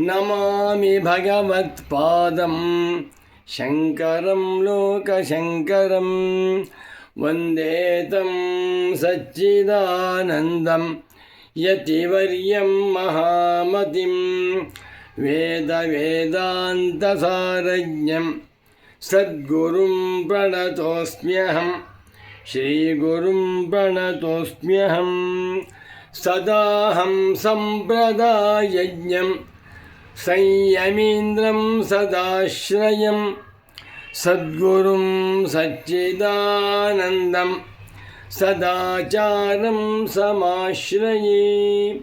नमामि भगवत्पादं शङ्करं लोकशङ्करं वन्दे तं सच्चिदानन्दं यतिवर्यं महामतिं वेदवेदान्तसारज्ञं सद्गुरुं प्रणतोऽस्म्यहम् श्रीगुरुं प्रणतोऽस्म्यहं सदाहं सम्प्रदायज्ञं संयमीन्द्रं सदाश्रयं सद्गुरुं सच्चिदानन्दं सदाचारं समाश्रये।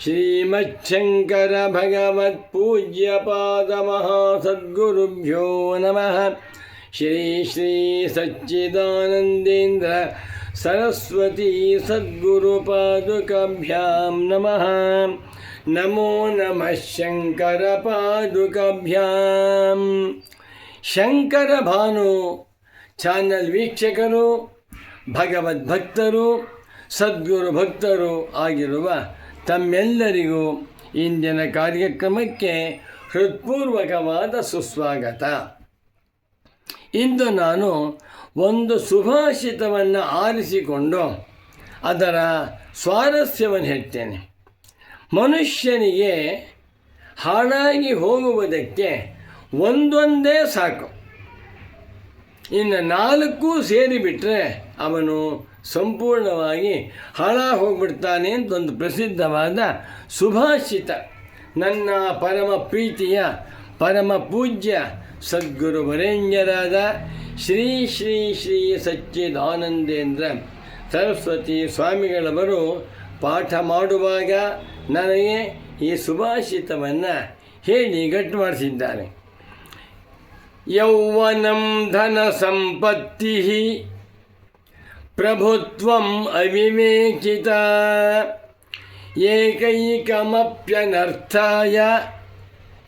श्रीमच्छङ्करभगवत्पूज्यपादमहासद्गुरुभ्यो नमः। श्री श्री सच्चिदानन्देन्द्र सरस्वती सद्गुरुपादुकाभ्यां नमः। ನಮೋ ನಮಃ ಶಂಕರ ಪಾದುಕಭ್ಯಾಂ ಶಂಕರ ಭಾನು ಚಾನಲ್ ವೀಕ್ಷಕರು, ಭಗವದ್ಭಕ್ತರು ಸದ್ಗುರು ಭಕ್ತರು ಆಗಿರುವ ತಮ್ಮೆಲ್ಲರಿಗೂ ಇಂದಿನ ಕಾರ್ಯಕ್ರಮಕ್ಕೆ ಹೃತ್ಪೂರ್ವಕವಾದ ಸುಸ್ವಾಗತ. ಇಂದು ನಾನು ಒಂದು ಸುಭಾಷಿತವನ್ನು ಆರಿಸಿಕೊಂಡು ಅದರ ಸ್ವಾರಸ್ಯವನ್ನು ಹೇಳ್ತೇನೆ. ಮನುಷ್ಯನಿಗೆ ಹಾಳಾಗಿ ಹೋಗುವುದಕ್ಕೆ ಒಂದೊಂದೇ ಸಾಕು. ಇನ್ನು ನಾಲ್ಕು ಸೇರಿಬಿಟ್ರೆ ಅವನು ಸಂಪೂರ್ಣವಾಗಿ ಹಾಳಾಗಿ ಹೋಗ್ಬಿಡ್ತಾನೆ ಅಂತ ಒಂದು ಪ್ರಸಿದ್ಧವಾದ ಸುಭಾಷಿತ. ನನ್ನ ಪರಮ ಪ್ರೀತಿಯ, ಪರಮ ಪೂಜ್ಯ ಸದ್ಗುರು ವರೇಣ್ಯರಾದ ಶ್ರೀ ಶ್ರೀ ಶ್ರೀ ಸಚ್ಚಿದಾನಂದೇಂದ್ರ ಸರಸ್ವತಿ ಸ್ವಾಮಿಗಳವರು ಪಾಠ ಮಾಡುವಾಗ ನನಗೆ ಈ ಸುಭಾಷಿತವನ್ನು ಹೇಳಿ ಗಟ್ಟು ಮಾಡಿಸಿದ್ದಾನೆ. ಯೌವನಂ ಧನ ಸಂಪತ್ತಿ ಪ್ರಭುತ್ವಂ ಅವಿವೇಕಿತ ಏಕೈಕಮಪ್ಯನರ್ಥಾಯ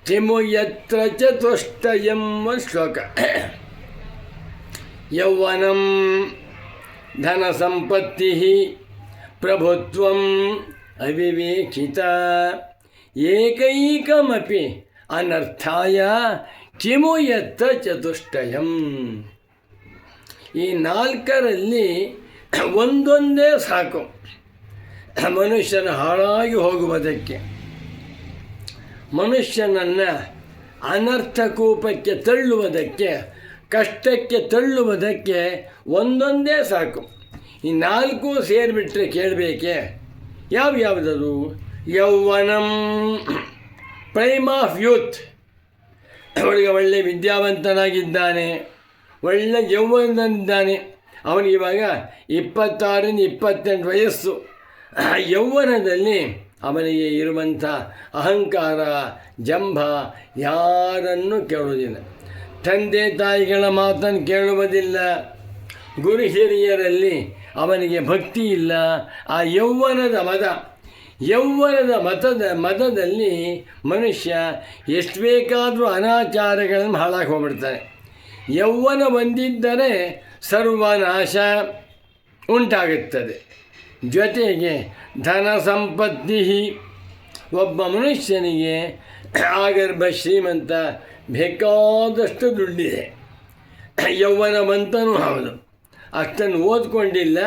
ಕಿಮು ಯತ್ರ ಚತುಷ್ಟಯಂ ಶ್ಲೋಕ. ಯೌವನಂ ಧನ ಸಂಪತ್ತಿ ಪ್ರಭುತ್ವಂ ಅವಿವೇಕಿತ ಏಕೈಕಮಪಿ ಅನರ್ಥಾಯ ಕಿಮು ಎತ್ತ ಚತುಷ್ಟಯಂ ಈ ನಾಲ್ಕರಲ್ಲಿ ಒಂದೊಂದೇ ಸಾಕು. ಮನುಷ್ಯನ ಹಾಳಾಗಿ ಹೋಗುವುದಕ್ಕೆ. ಮನುಷ್ಯನನ್ನು ಅನರ್ಥ ಕೂಪಕ್ಕೆ ತಳ್ಳುವುದಕ್ಕೆ, ಕಷ್ಟಕ್ಕೆ ತಳ್ಳುವುದಕ್ಕೆ ಒಂದೊಂದೇ ಸಾಕು. ಈ ನಾಲ್ಕು ಸೇರಿಬಿಟ್ರೆ ಕೇಳಬೇಕೆ? ಯಾವ ಯಾವುದದು? ಯೌವನಂ ಪ್ರೈಮ್ ಆಫ್ ಯೂತ್. ಅವಳಿಗೆ ಒಳ್ಳೆ ವಿದ್ಯಾವಂತನಾಗಿದ್ದಾನೆ. ಒಳ್ಳೆ ಯೌವನದಲ್ಲಿದ್ದಾನೆ ಅವನಿಗಿವಾಗ ಇಪ್ಪತ್ತಾರರಿಂದ ಇಪ್ಪತ್ತೆಂಟು ವಯಸ್ಸು. ಯೌವನದಲ್ಲಿ ಅವನಿಗೆ ಇರುವಂಥ ಅಹಂಕಾರ, ಜಂಭ ಯಾರನ್ನು ಕೇಳುವುದಿಲ್ಲ. ತಂದೆ ತಾಯಿಗಳ ಮಾತನ್ನು ಕೇಳುವುದಿಲ್ಲ. ಗುರು ಹಿರಿಯರಲ್ಲಿ ಅವನಿಗೆ ಭಕ್ತಿ ಇಲ್ಲ. ಆ ಯೌವನದ ಮದ, ಯೌವನದ ಮತದ ಮತದಲ್ಲಿ ಮನುಷ್ಯ ಎಷ್ಟು ಬೇಕಾದರೂ ಅನಾಚಾರಗಳನ್ನು ಹಾಳಾಗಿ ಹೋಗ್ಬಿಡ್ತಾನೆ. ಯೌವನ ಬಂದಿದ್ದರೆ ಸರ್ವನಾಶ ಉಂಟಾಗುತ್ತದೆ. ಜೊತೆಗೆ ಧನ ಸಂಪತ್ತಿ ಒಬ್ಬ ಮನುಷ್ಯನಿಗೆ ಆಗರ್ಭ ಶ್ರೀಮಂತ ಬೇಕಾದಷ್ಟು ದುಡ್ಡಿದೆ. ಯೌವನವಂತನೂ ಹೌದು. ಅಷ್ಟನ್ನು ಓದ್ಕೊಂಡಿಲ್ಲ.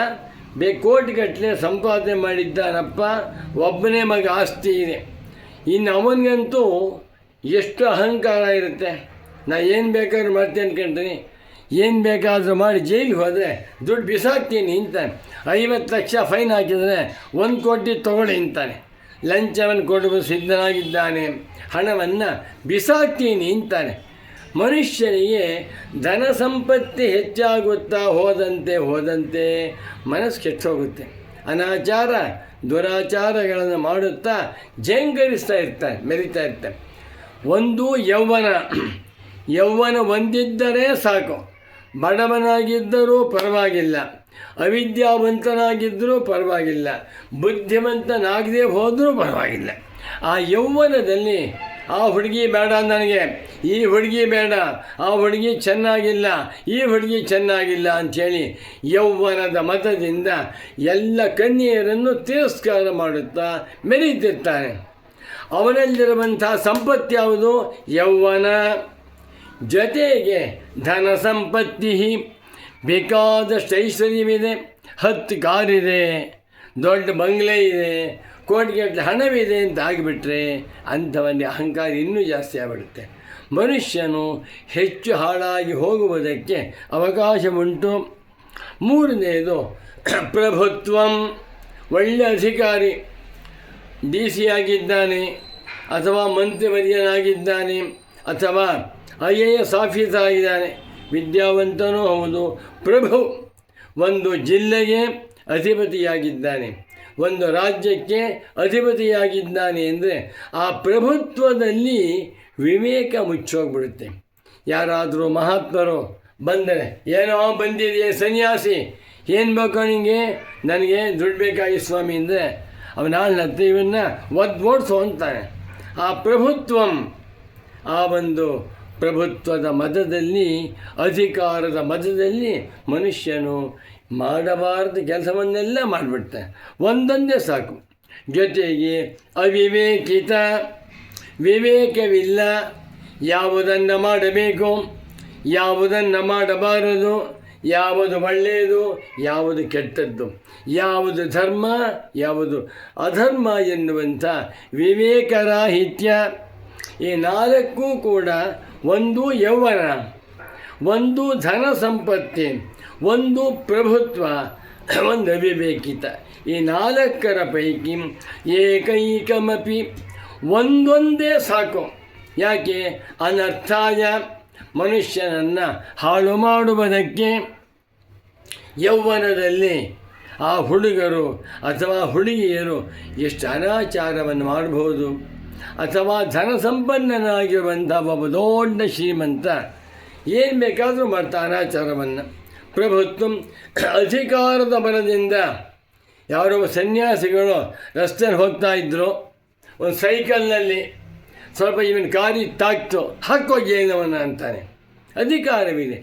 ಬೇ ಕೋಟಿಗಟ್ಟಲೆ ಸಂಪಾದನೆ ಮಾಡಿದ್ದಾನಪ್ಪ. ಒಬ್ಬನೇ ಮಗ ಆಸ್ತಿ ಇದೆ. ಇನ್ನು ಅವನಿಗಂತೂ ಎಷ್ಟು ಅಹಂಕಾರ ಇರುತ್ತೆ. ನಾ ಏನು ಬೇಕಾದ್ರೂ ಮಾಡ್ತೇನೆ ಅನ್ಕೊಂತೀನಿ. ಏನು ಬೇಕಾದರೂ ಮಾಡಿ ಜೈಲಿಗೆ ಹೋದರೆ ದುಡ್ಡು ಬಿಸಾಕ್ತೀನಿ ಅಂತಾನೆ. ಐವತ್ತು ಲಕ್ಷ ಫೈನ್ ಹಾಕಿದರೆ ಒಂದು ಕೋಟಿ ತೊಗೊಳ್ಳಿ ಅಂತಾನೆ. ಲಂಚವನ್ನು ಕೊಡುವ ಸಿದ್ಧನಾಗಿದ್ದಾನೆ. ಹಣವನ್ನು ಬಿಸಾಕ್ತೀನಿ ಅಂತಾನೆ. ಮನುಷ್ಯನಿಗೆ ಧನ ಸಂಪತ್ತಿ ಹೆಚ್ಚಾಗುತ್ತಾ ಹೋದಂತೆ ಹೋದಂತೆ ಮನಸ್ಸು ಕೆಟ್ಟೋಗುತ್ತೆ. ಅನಾಚಾರ, ದುರಾಚಾರಗಳನ್ನು ಮಾಡುತ್ತಾ ಜಂಗರಿಸ್ತಾ ಇರ್ತಾರೆ ಮೆರಿತಾ ಇರ್ತಾರೆ ಒಂದು ಯೌವನ ಯೌವನ ಹೊಂದಿದ್ದರೆ ಸಾಕು. ಬಡವನಾಗಿದ್ದರೂ ಪರವಾಗಿಲ್ಲ. ಅವಿದ್ಯಾವಂತನಾಗಿದ್ದರೂ ಪರವಾಗಿಲ್ಲ. ಬುದ್ಧಿವಂತನಾಗದೇ ಹೋದರೂ ಪರವಾಗಿಲ್ಲ. ಆ ಯೌವನದಲ್ಲಿ ಆ ಹುಡುಗಿ ಬೇಡ ನನಗೆ. ಈ ಹುಡುಗಿ ಬೇಡ, ಆ ಹುಡುಗಿ ಚೆನ್ನಾಗಿಲ್ಲ, ಈ ಹುಡುಗಿ ಚೆನ್ನಾಗಿಲ್ಲ ಅಂಥೇಳಿ ಯೌವನದ ಮತದಿಂದ ಎಲ್ಲ ಕನ್ಯೆಯರನ್ನು ತಿರಸ್ಕಾರ ಮಾಡುತ್ತಾ ಮೆರೀತಿರ್ತಾನೆ ಅವನಲ್ಲಿರುವಂಥ ಸಂಪತ್ತು ಯಾವುದು? ಯೌವನ. ಜೊತೆಗೆ ಧನ ಸಂಪತ್ತಿ ಬೇಕಾದಷ್ಟು ಐಶ್ವರ್ಯವಿದೆ, ಹತ್ತು ಕಾರಿದೆ, ದೊಡ್ಡ ಬಂಗ್ಲೆ ಇದೆ ಕೋಟಿಗಟ್ಟಲೆ ಹಣವಿದೆ ಅಂತ ಆಗಿಬಿಟ್ರೆ ಅಂಥವನಿಗೆ ಅಹಂಕಾರ ಇನ್ನೂ ಜಾಸ್ತಿ ಆಗಿಬಿಡುತ್ತೆ. ಮನುಷ್ಯನು ಹೆಚ್ಚು ಹಾಳಾಗಿ ಹೋಗುವುದಕ್ಕೆ ಅವಕಾಶ ಉಂಟು. ಮೂರನೆಯದು ಪ್ರಭುತ್ವಂ. ಒಳ್ಳೆಯ ಅಧಿಕಾರಿ, ಡಿ ಸಿ ಆಗಿದ್ದಾನೆ, ಅಥವಾ ಮಂತ್ರಿವರ್ಯನಾಗಿದ್ದಾನೆ, ಅಥವಾ ಐ ಎ ಎಸ್ ಆಫೀಸರ್ ಆಗಿದ್ದಾನೆ. ವಿದ್ಯಾವಂತನೂ ಹೌದು. ಪ್ರಭು ಒಂದು ಜಿಲ್ಲೆಗೆ ಅಧಿಪತಿಯಾಗಿದ್ದಾನೆ. ಒಂದು ರಾಜ್ಯಕ್ಕೆ ಅಧಿಪತಿಯಾಗಿದ್ದಾನೆ ಅಂದರೆ ಆ ಪ್ರಭುತ್ವದಲ್ಲಿ ವಿವೇಕ ಮುಚ್ಚೋಗ್ಬಿಡುತ್ತೆ. ಯಾರಾದರೂ ಮಹಾತ್ಮರು ಬಂದರೆ, ಏನೋ ಬಂದಿದೆಯೇ ಸನ್ಯಾಸಿ, ಏನು ಬೇಕೋ ನಿಮಗೆ ನನಗೆ ದುಡ್ಡು ಬೇಕಾಗಿ ಸ್ವಾಮಿ ಅಂದರೆ ಅವನ ಹತ್ರ ಇವನ್ನ ಒದ್ಬೋಡ್ಸು ಅಂತಾನೆ. ಆ ಪ್ರಭುತ್ವಂ, ಆ ಒಂದು ಪ್ರಭುತ್ವದ ಮತದಲ್ಲಿ, ಅಧಿಕಾರದ ಮತದಲ್ಲಿ ಮನುಷ್ಯನು ಮಾಡಬಾರದು ಕೆಲಸವನ್ನೆಲ್ಲ ಮಾಡಿಬಿಡ್ತೆ. ಒಂದೊಂದೇ ಸಾಕು. ಜೊತೆಗೆ ಅವಿವೇಕಿತ, ವಿವೇಕವಿಲ್ಲ. ಯಾವುದನ್ನು ಮಾಡಬೇಕು? ಯಾವುದನ್ನು ಮಾಡಬಾರದು? ಯಾವುದು ಒಳ್ಳೆಯದು? ಯಾವುದು ಕೆಟ್ಟದ್ದು? ಯಾವುದು ಧರ್ಮ? ಯಾವುದು ಅಧರ್ಮ ಎನ್ನುವಂಥ ವಿವೇಕರಾಹಿತ್ಯ ಈ ನಾಲ್ಕು ಕೂಡ ಒಂದು ಯೌವನ, ಒಂದು ಧನ ಸಂಪತ್ತಿ. ಒಂದು ಪ್ರಭುತ್ವ, ಒಂದು ಅವಿವೇಕಿತ ಈ ನಾಲ್ಕರ ಪೈಕಿ ಏಕೈಕಮಪಿ, ಒಂದೊಂದೇ ಸಾಕು. ಯಾಕೆ? ಅನರ್ಥಾಯ. ಮನುಷ್ಯನನ್ನು ಹಾಳು ಮಾಡುವುದಕ್ಕೆ ಯೌವನದಲ್ಲಿ ಆ ಹುಡುಗರು ಅಥವಾ ಹುಡುಗಿಯರು ಎಷ್ಟು ಅನಾಚಾರವನ್ನು ಮಾಡಬಹುದು? ಅಥವಾ ಧನ ಸಂಪನ್ನನಾಗಿರುವಂಥ ಒಬ್ಬ ದೊಡ್ಡ ಶ್ರೀಮಂತ ಏನು ಬೇಕಾದರೂ ಮಾಡ್ತಾ ಅನಾಚಾರವನ್ನು. ಪ್ರಭುತ್ವ ಅಧಿಕಾರದ ಬಲದಿಂದ ಯಾರೋ ಸನ್ಯಾಸಿಗಳು ರಸ್ತೆಯಲ್ಲಿ ಹೋಗ್ತಾ ಇದ್ದರು ಒಂದು ಸೈಕಲ್ನಲ್ಲಿ ಸ್ವಲ್ಪ ಇವನ್ ಕಾರಿ ತಾಕ್ತು ಏನವನ್ನ ಅಂತಾನೆ. ಅಧಿಕಾರವಿದೆ.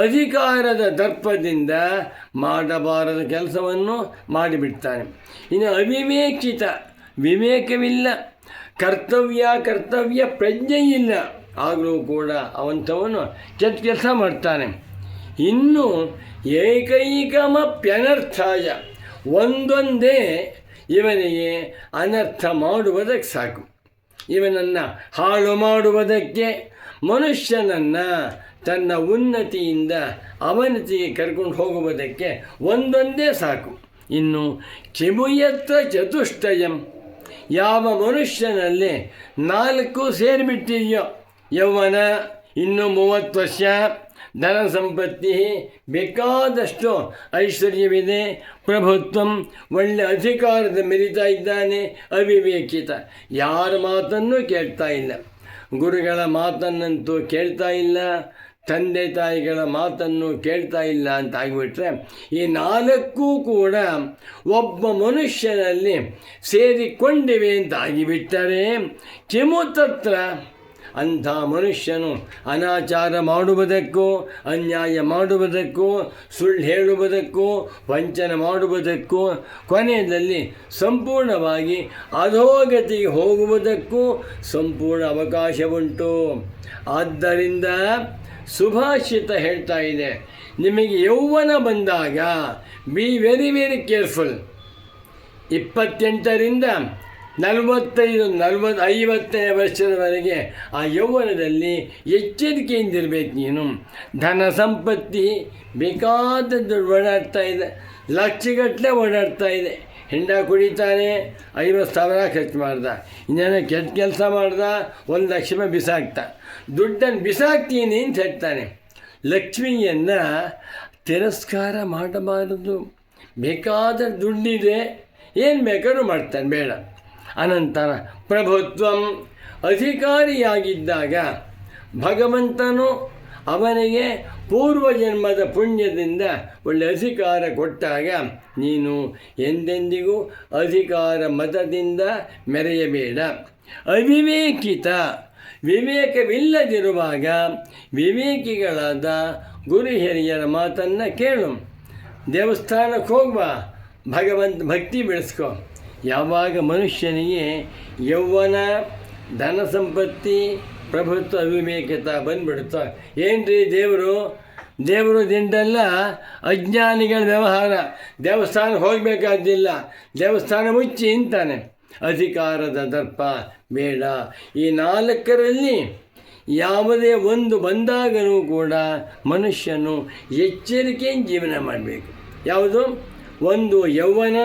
ಅಧಿಕಾರದ ದರ್ಪದಿಂದ ಮಾಡಬಾರದ ಕೆಲಸವನ್ನು ಮಾಡಿಬಿಡ್ತಾನೆ. ಇನ್ನು ಅವಿವೇಕಿತ ವಿವೇಕವಿಲ್ಲ, ಕರ್ತವ್ಯ ಕರ್ತವ್ಯ ಪ್ರಜ್ಞೆ ಇಲ್ಲ ಆಗಲೂ ಕೂಡ ಅವಂಥವನು ಕೆಟ್ಟ ಕೆಲಸ ಮಾಡ್ತಾನೆ. ಇನ್ನು ಏಕೈಕಮಪ್ಯನರ್ಥಾಯ. ಒಂದೊಂದೇ ಇವನಿಗೆ ಅನರ್ಥ ಮಾಡುವುದಕ್ಕೆ ಸಾಕು. ಇವನನ್ನು ಹಾಳು ಮಾಡುವುದಕ್ಕೆ ಮನುಷ್ಯನನ್ನು ತನ್ನ ಉನ್ನತಿಯಿಂದ ಅವನತಿಗೆ ಕರ್ಕೊಂಡು ಹೋಗುವುದಕ್ಕೆ ಒಂದೊಂದೇ ಸಾಕು. ಇನ್ನು ಕಿಮುಯತ್ರ ಚತುಷ್ಟಯಂ. ಯಾವ ಮನುಷ್ಯನಲ್ಲಿ ನಾಲ್ಕು ಸೇರಿಬಿಟ್ಟಿದೆಯೋ, ಯೌವನ ಇನ್ನು ಮೂವತ್ತು ವರ್ಷ. ಧನ ಸಂಪತ್ತಿ ಬೇಕಾದಷ್ಟು ಐಶ್ವರ್ಯವಿದೆ. ಪ್ರಭುತ್ವಂ ಒಳ್ಳೆ ಅಧಿಕಾರದ ಮೆರಿತಾ ಇದ್ದಾನೆ, ಅವಿವೇಕಿತ. ಯಾರ ಮಾತನ್ನು ಕೇಳ್ತಾ ಇಲ್ಲ. ಗುರುಗಳ ಮಾತನ್ನಂತೂ ಕೇಳ್ತಾ ಇಲ್ಲ. ತಂದೆ ತಾಯಿಗಳ ಮಾತನ್ನು ಕೇಳ್ತಾ ಇಲ್ಲ ಅಂತ ಆಗಿಬಿಟ್ರೆ ಈ ನಾಲ್ಕೂ ಕೂಡ ಒಬ್ಬ ಮನುಷ್ಯನಲ್ಲಿ ಸೇರಿಕೊಂಡಿವೆ ಅಂತ ಆಗಿಬಿಟ್ಟರೆ ಅಂಥ ಮನುಷ್ಯನು ಅನಾಚಾರ ಮಾಡುವುದಕ್ಕೂ, ಅನ್ಯಾಯ ಮಾಡುವುದಕ್ಕೂ, ಸುಳ್ಳು ಹೇಳುವುದಕ್ಕೂ, ವಂಚನೆ ಮಾಡುವುದಕ್ಕೂ, ಕೊನೆಯಲ್ಲಿ ಸಂಪೂರ್ಣವಾಗಿ ಅಧೋಗತಿಗೆ ಹೋಗುವುದಕ್ಕೂ ಸಂಪೂರ್ಣ ಅವಕಾಶ ಉಂಟು ಆದ್ದರಿಂದ ಸುಭಾಷಿತ ಹೇಳ್ತಾ ಇದೆ, ನಿಮಗೆ ಯೌವನ ಬಂದಾಗ ಬಿ ವೆರಿ ವೆರಿ ಕೇರ್ಫುಲ್ ಇಪ್ಪತ್ತೆಂಟರಿಂದ ನಲವತ್ತೈದು ನಲವತ್ತು ಐವತ್ತನೇ ವರ್ಷದವರೆಗೆ ಆ ಯೌವನದಲ್ಲಿ ಎಚ್ಚರಿಕೆಯಿಂದಿರಬೇಕು ನೀನು. ಧನ ಸಂಪತ್ತಿ ಬೇಕಾದದ್ದು ಓಡಾಡ್ತಾ ಇದೆ. ಲಕ್ಷಗಟ್ಟಲೆ ಓಡಾಡ್ತಾ ಇದೆ. ಹೆಂಡ ಕುಡಿತಾನೆ, ಐವತ್ತು ಸಾವಿರ ಖರ್ಚು ಮಾಡ್ದ. ಇನ್ನೇನು ಕೆಟ್ಟ ಕೆಲಸ ಮಾಡ್ದ, ಒಂದು ಲಕ್ಷ ರೂಪಾಯಿ ಬಿಸಾಕ್ತ. ದುಡ್ಡನ್ನು ಬಿಸಾಕ್ತೀನಿ ಅಂತ ಹೇಳ್ತಾನೆ. ಲಕ್ಷ್ಮಿಯನ್ನು ತಿರಸ್ಕಾರ ಮಾಡಬಾರದು. ಬೇಕಾದ ದುಡ್ಡಿದೆ, ಏನು ಬೇಕಾದ್ರೂ ಮಾಡ್ತಾನೆ, ಬೇಡ. ಅನಂತರ ಪ್ರಭುತ್ವಂ ಅಧಿಕಾರಿಯಾಗಿದ್ದಾಗ ಭಗವಂತನು ಅವನಿಗೆ ಪೂರ್ವಜನ್ಮದ ಪುಣ್ಯದಿಂದ ಒಳ್ಳೆ ಅಧಿಕಾರ ಕೊಟ್ಟಾಗ ನೀನು ಎಂದೆಂದಿಗೂ ಅಧಿಕಾರ ಮತದಿಂದ ಮೆರೆಯಬೇಡ. ಅವಿವೇಕಿತ ವಿವೇಕವಿಲ್ಲದಿರುವಾಗ ವಿವೇಕಿಗಳಾದ ಗುರು ಹಿರಿಯರ ಮಾತನ್ನು ಕೇಳು. ದೇವಸ್ಥಾನಕ್ಕೆ ಹೋಗುವ ಭಗವಂತ ಭಕ್ತಿ ಬೆಳೆಸ್ಕೊ. ಯಾವಾಗ ಮನುಷ್ಯನಿಗೆ ಯೌವನ ಧನ ಸಂಪತ್ತಿ ಪ್ರಭುತ್ವ ಅವಿವೇಕತ ಬಂದ್ಬಿಡುತ್ತೋ? ಏನ್ರಿ ದೇವರು? ದೇವರು ದಿಂಡಲ್ಲ, ಅಜ್ಞಾನಿಗಳ ವ್ಯವಹಾರ. ದೇವಸ್ಥಾನ ಹೋಗಬೇಕಾದಿಲ್ಲ ದೇವಸ್ಥಾನ ಮುಚ್ಚಿ ಇಂತಾನೆ ಅಧಿಕಾರದ ದರ್ಪ ಬೇಡ. ಈ ನಾಲ್ಕರಲ್ಲಿ ಯಾವುದೇ ಒಂದು ಬಂದಾಗಲೂ ಕೂಡ ಮನುಷ್ಯನು ಎಚ್ಚರಿಕೆಯಿಂದ ಜೀವನ ಮಾಡಬೇಕು. ಯಾವುದು? ಒಂದು ಯೌವನ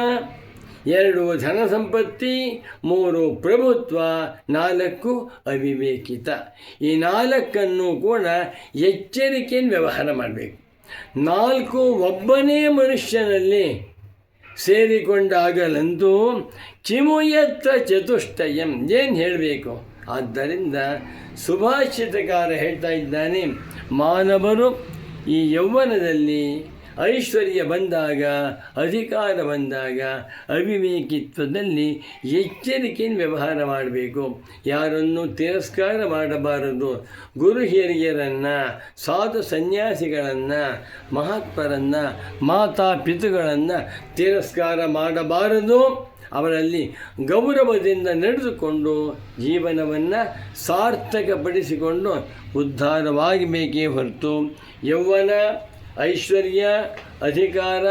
ಎರಡು ಧನ ಸಂಪತ್ತಿ ಮೂರು ಪ್ರಭುತ್ವ, ನಾಲ್ಕು ಅವಿವೇಕಿತ. ಈ ನಾಲ್ಕನ್ನು ಕೂಡ ಎಚ್ಚರಿಕೆಯನ್ನು ವ್ಯವಹಾರ ಮಾಡಬೇಕು. ನಾಲ್ಕು ಒಬ್ಬನೇ ಮನುಷ್ಯನಲ್ಲಿ ಸೇರಿಕೊಂಡಾಗಲಂತೂ ಕಿಮುಯತ್ತ ಚತುಷ್ಟಯಂ. ಏನು ಹೇಳಬೇಕು? ಆದ್ದರಿಂದ ಸುಭಾಷಿತಕಾರ ಹೇಳ್ತಾ ಇದ್ದಾನೆ, ಮಾನವರು ಈ ಯೌವನದಲ್ಲಿ ಐಶ್ವರ್ಯ ಬಂದಾಗ, ಅಧಿಕಾರ ಬಂದಾಗ, ಅವಿವೇಕಿತ್ವದಲ್ಲಿ ಎಚ್ಚರಿಕೆಯಿಂದ ವ್ಯವಹಾರ ಮಾಡಬೇಕು. ಯಾರನ್ನು ತಿರಸ್ಕಾರ ಮಾಡಬಾರದು. ಗುರು ಹಿರಿಯರನ್ನು, ಸಾಧು ಸನ್ಯಾಸಿಗಳನ್ನು, ಮಹಾತ್ಮರನ್ನು, ಮಾತಾ ಪಿತೃಗಳನ್ನು ತಿರಸ್ಕಾರ ಮಾಡಬಾರದು. ಅವರಲ್ಲಿ ಗೌರವದಿಂದ ನಡೆದುಕೊಂಡು ಜೀವನವನ್ನು ಸಾರ್ಥಕಪಡಿಸಿಕೊಂಡು ಉದ್ಧಾರವಾಗಬೇಕೇ ಹೊರತು ಯೌವನ ಐಶ್ವರ್ಯ, ಅಧಿಕಾರ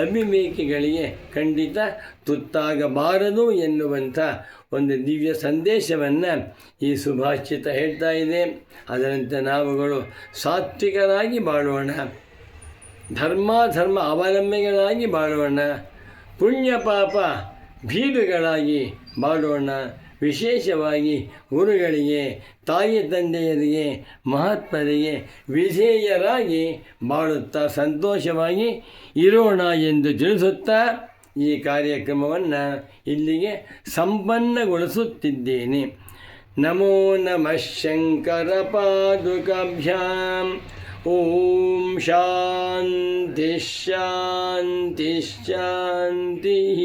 ಅಭಿಮೇಕಿಗಳಿಗೆ ಖಂಡಿತ ತುತ್ತಾಗಬಾರದು ಎನ್ನುವಂಥ ಒಂದು ದಿವ್ಯ ಸಂದೇಶವನ್ನು ಈ ಸುಭಾಷಿತ ಹೇಳ್ತಾ ಇದೆ. ಅದರಂತೆ ನಾವುಗಳು ಸಾತ್ವಿಕರಾಗಿ ಬಾಳೋಣ ಧರ್ಮ ಧರ್ಮ ಅವಲಂಬಿಗಳಾಗಿ ಬಾಳೋಣ ಪುಣ್ಯ ಪಾಪ ಭೀರುಗಳಾಗಿ ಬಾಳೋಣ ವಿಶೇಷವಾಗಿ ಗುರುಗಳಿಗೆ, ತಾಯಿ ತಂದೆಯರಿಗೆ, ಮಹಾತ್ಮರಿಗೆ ವಿಧೇಯರಾಗಿ ಬಾಳುತ್ತಾ ಸಂತೋಷವಾಗಿ ಇರೋಣ ಎಂದು ತಿಳಿಸುತ್ತಾ ಈ ಕಾರ್ಯಕ್ರಮವನ್ನು ಇಲ್ಲಿಗೆ ಸಂಪನ್ನಗೊಳಿಸುತ್ತಿದ್ದೇನೆ. ನಮೋ ನಮಃ ಶಂಕರ ಪಾದುಕಾಭ್ಯಾಂ. ಓಂ ಶಾಂತಿ ಶಾಂತಿ ಶಾಂತಿ.